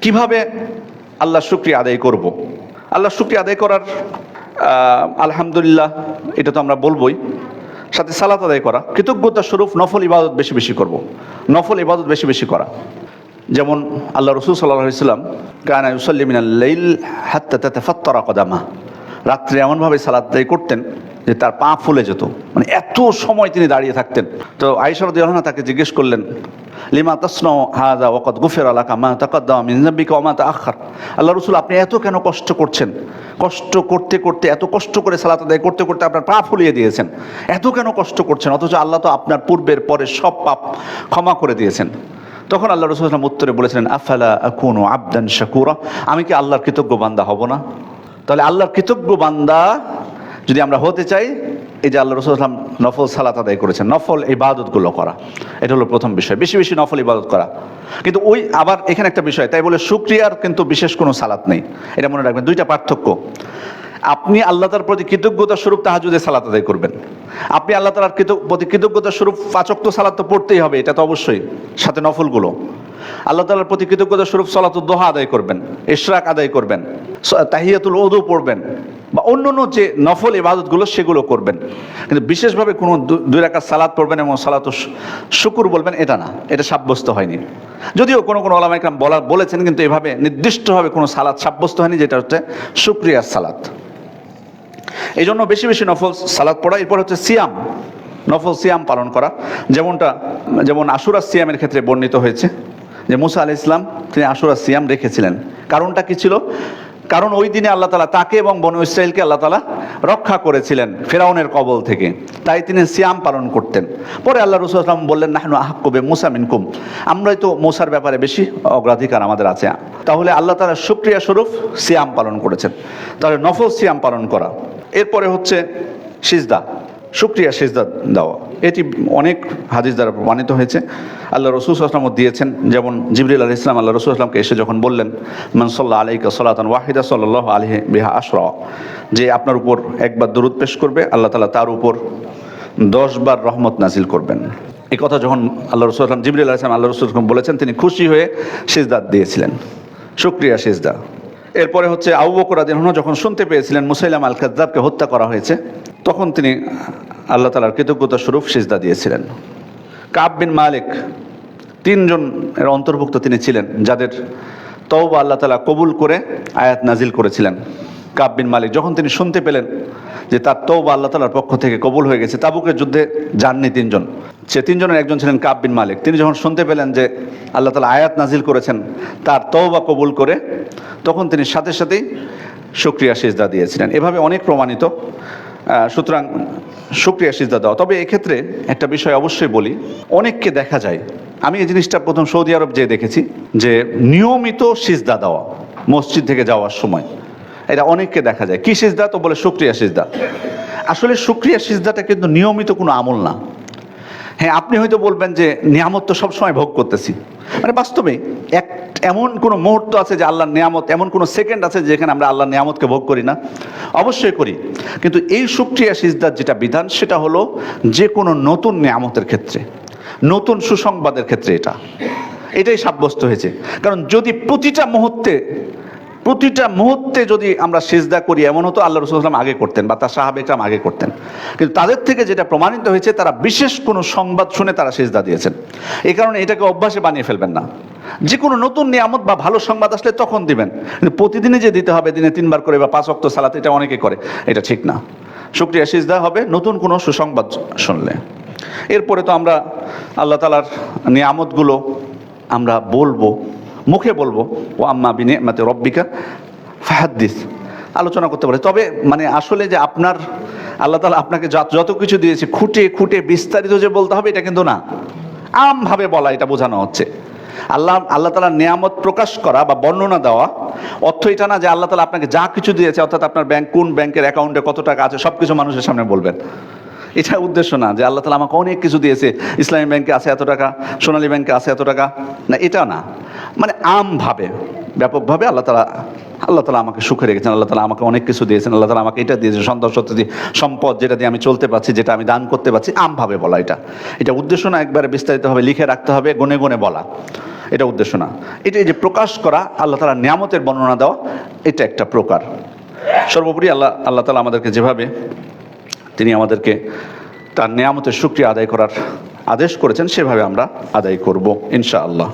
কীভাবে আল্লাহ শুক্রিয়া আদায় করব। আল্লাহ শুক্রিয়া আদায় করার আলহামদুলিল্লাহ, এটা তো আমরা বলবোই। সাথে সালাত আদায় করা। কৃতজ্ঞতা স্বরূপ নফল ইবাদত বেশি বেশি করব। নফল ইবাদত বেশি বেশি করা। যেমন আল্লাহ রসুল সাল্লাহ ইসলাম হাত্তা তাতে ফত্তরা কদামা। রাত্রে এমনভাবে সালাদ আদায় করতেন যে তার পা ফুলে যেত। মানে এত সময় তিনি দাঁড়িয়ে থাকতেন। তো আইসরদ ইহনা তাকে জিজ্ঞেস করলেন লিমা তসন হাজা ওকত গুফের আলাকা মা তাকাদ্দামা মিনজাব্বিকা ওমা তা আখার আল্লাহ রসুল, আপনি এত কেন কষ্ট করছেন? কষ্ট করতে করতে, এত কষ্ট করে সালাত আদায় করতে করতে আপনার পা ফুলিয়ে দিয়েছেন। এত কেন কষ্ট করছেন? অথচ আল্লাহ তো আপনার পূর্বের পরে সব পাপ ক্ষমা করে দিয়েছেন। তখন আল্লাহ রসুলাম উত্তরে বলেছিলেন, আফালা আকুনু আবদান শাকুরা? আমি কি আল্লাহর কৃতজ্ঞ বান্দা হব না? তাহলে আল্লাহর কৃতজ্ঞ বান্দা যদি আমরা হতে চাই এই যে আল্লাহ রসুলাম নফল সালাত আদায় করেছেন, নফল ইবাদতগুলো করা। এটা হলো প্রথম বিষয়। বেশি বেশি নফল ইবাদত করা। কিন্তু ওই আবার এখানে একটা বিষয়, তাই বলে শুক্রিয়ার কিন্তু বিশেষ কোনো সালাত নেই। এটা মনে রাখবেন, দুইটা পার্থক্য। আপনি আল্লাহ তার প্রতি কৃতজ্ঞতা স্বরূপ তাহাজুদে সালাত আদায় করবেন। আপনি আল্লাহ তালার প্রতি কৃতজ্ঞতা স্বরূপ পাচক্ত সালাত তো পড়তেই হবে, এটা তো অবশ্যই। সাথে নফলগুলো। আল্লাহ তালার প্রতি কৃতজ্ঞতা স্বরূপ সালাতুল দোহা আদায় করবেন, ইশরাক আদায় করবেন তাহিয়াতুল ওদু পড়বেন, বা অন্য অন্য যে নফল ইবাদতগুলো সেগুলো করবেন। কিন্তু বিশেষভাবে কোনো দুই রাকাত সালাদ পড়বেন এবং সালাত শুকুর বলবেন, এটা না, এটা সাব্যস্ত হয়নি। যদিও কোনো কোনো ওলামাইকরাম বলা বলেছেন, কিন্তু এভাবে নির্দিষ্টভাবে কোনো সালাদ সাব্যস্ত হয়নি, যেটা হচ্ছে শুক্রিয়ার সালাদ এই জন্য বেশি বেশি নফল সালাদ পড়া, এরপর হচ্ছে সিয়াম। নফল সিয়াম পালন করা, যেমনটা যেমন আশুরা সিয়ামের ক্ষেত্রে বর্ণিত হয়েছে। যে মুসা আলি ইসলাম তিনি আশুরা সিয়াম রেখেছিলেন। কারণটা কি ছিল? কারণ ওই দিনে আল্লাহ তালা তাকে এবং বনু ইসরায়েলকে আল্লাহ তালা রক্ষা করেছিলেন ফেরাউনের কবল থেকে। তাই তিনি সিয়াম পালন করতেন। পরে আল্লাহ রসুল আসলাম বললেন, নাহনু আহাক্কবে মুসা মিনকুম। আমরাই তো মুসার ব্যাপারে বেশি অগ্রাধিকার আমাদের আছে। তাহলে আল্লাহ তালা শুক্রিয়া স্বরূপ সিয়াম পালন করেছেন। তাহলে নফল সিয়াম পালন করা। এরপরে হচ্ছে সিজদা। শুক্রিয়া সিজদা দেওয়া। এটি অনেক হাদিস দ্বারা প্রমাণিত হয়েছে। আল্লাহ রসুল আসলামও দিয়েছেন, যেমন জিবরিল আল ইসলাম আল্লাহ রসুল আসলামকে এসে যখন বললেন মানসল্লাহ আলাইকা সলাতন ওয়াহিদা সাল্লাহ আলহ বিহা আশরা যে আপনার উপর একবার দরুদ পেশ করবে, আল্লাহ তালা তার উপর দশ বার রহমত নাজিল করবেন। এই কথা যখন আল্লাহ রসুল আসলাম জিবরিল আল ইসলাম আল্লাহ রসুল আসলাম বলেছেন, তিনি খুশি হয়ে সিজদাত দিয়েছিলেন। শুক্রিয়া সিজদা। এরপরে হচ্ছে আবু বকর রাদিয়াল্লাহু যখন শুনতে পেয়েছিলেন, মুসাইলাম আল কাদ্দাবকে হত্যা করা হয়েছে তখন তিনি আল্লাহ তালার কৃতজ্ঞতা স্বরূপ সিজদা দিয়েছিলেন। কাব বিন মালিক তিনজন এর অন্তর্ভুক্ত তিনি ছিলেন, যাদের তওবা আল্লাহ তালা কবুল করে আয়াত নাজিল করেছিলেন। কাব বিন মালিক যখন তিনি শুনতে পেলেন যে তার তওবা আল্লাহ তালার পক্ষ থেকে কবুল হয়ে গেছে, তাবুকের যুদ্ধে যাননি তিনজন। সে তিনজনের একজন ছিলেন কাব বিন মালিক। তিনি যখন শুনতে পেলেন যে আল্লাহ তালা আয়াত নাজিল করেছেন, তার তওবা কবুল করে, তখন তিনি সাথে সাথেই শুক্রিয়া সিজদা দিয়েছিলেন। এভাবে অনেক প্রমাণিত সুতরাং সুক্রিয়া সিজদা দেওয়া তবে এক্ষেত্রে একটা বিষয় অবশ্যই বলি, অনেককে দেখা যায়, আমি এই জিনিসটা প্রথম সৌদি আরব যেয়ে দেখেছি, যে নিয়মিত সিজদা দেওয়া মসজিদ থেকে যাওয়ার সময়, এটা অনেককে দেখা যায়। কি সিজদা? তো বলে সুক্রিয়া সিজদা। আসলে সুক্রিয়া সিজদাটা কিন্তু নিয়মিত কোনো আমল না। হ্যাঁ আপনি হয়তো বলবেন যে নিয়ামত তো সবসময় ভোগ করতেছি। মানে বাস্তবে এক, এমন কোনো মুহূর্ত আছে যে আল্লাহর নিয়ামত, এমন কোনো সেকেন্ড আছে যেখানে আমরা আল্লাহর নিয়ামতকে ভোগ করি না? অবশ্যই করি। কিন্তু এই সুক্রিয়া সিজদার যেটা বিধান, সেটা হলো যে কোনো নতুন নিয়ামতের ক্ষেত্রে, নতুন সুসংবাদের ক্ষেত্রে এটা। এটাই সাব্যস্ত হয়েছে। কারণ যদি প্রতিটা মুহূর্তে প্রতিটা মুহূর্তে যদি আমরা সেজদা করি এমন হতো আল্লাহ রসুলাম আগে করতেন বা তার সাহাবেকরাম আগে করতেন। কিন্তু তাদের থেকে যেটা প্রমাণিত হয়েছে, তারা বিশেষ কোনো সংবাদ শুনে তারা সেজদা দিয়েছেন। এই কারণে এটাকে অভ্যাসে বানিয়ে ফেলবেন না। যে কোনো নতুন নিয়ামত বা ভালো সংবাদ আসলে তখন দিবেন। কিন্তু প্রতিদিনই যে দিতে হবে, দিনে তিনবার করে বা পাঁচ অক্ত সালাত, এটা অনেকে করে। এটা ঠিক না। শুক্রিয়া, সিজদা হবে নতুন কোনো সুসংবাদ শুনলে। এরপরে তো আমরা আল্লাহ তালার নিয়ামতগুলো আমরা বলব। মুখে বলব, ও আম্মা বিনে মাতে রব্বিকা, ফাহাদ্দিস। আলোচনা করতে পারে। তবে মানে আসলে যে আপনার, আল্লাহ তালা আপনাকে যত- কিছু দিয়েছে খুঁটে খুঁটে বিস্তারিত যে বলতে হবে, এটা কিন্তু না। আমভাবে বলা, এটা বোঝানো হচ্ছে। আল্লাহ আল্লাহ তালার নিয়ামত প্রকাশ করা বা বর্ণনা দেওয়া, অর্থ এটা না যে আল্লাহ তালা আপনাকে যা কিছু দিয়েছে, অর্থাৎ আপনার ব্যাংক, কোন ব্যাংকের অ্যাকাউন্টে কত টাকা আছে সব কিছু মানুষের সামনে বলবেন। এটা উদ্দেশ্য না যে আল্লাহ তালা আমাকে অনেক কিছু দিয়েছে। ইসলামী ব্যাংকে আছে এত টাকা, সোনালী ব্যাংকে আছে এত টাকা। না এটা না। মানে আমভাবে, ব্যাপকভাবে আল্লাহ তালা আল্লাহ তালা আমাকে সুখে রেখেছেন, আল্লাহ তালা আমাকে অনেক কিছু দিয়েছেন, আল্লাহ তালা আমাকে এটা দিয়েছে, সন্তোষ সত্যি, সম্পদ যেটা দিয়ে আমি চলতে পারছি, যেটা আমি দান করতে পারছি, আমভাবে বলা এটা। এটা উদ্দেশ্য না, একবারে বিস্তারিতভাবে লিখে রাখতে হবে, গনে গনে বলা। এটা উদ্দেশ্য না। এটা যে প্রকাশ করা, আল্লাহ তালা নিয়ামতের বর্ণনা দেওয়া, এটা একটা প্রকার। সর্বোপরি আল্লাহ আল্লাহ তালা আমাদেরকে যেভাবে তিনি আমাদেরকে তার নিয়ামতের সুক্রিয়া আদায় করার আদেশ করেছেন সেভাবে আমরা আদায় করব ইনশাআল্লাহ।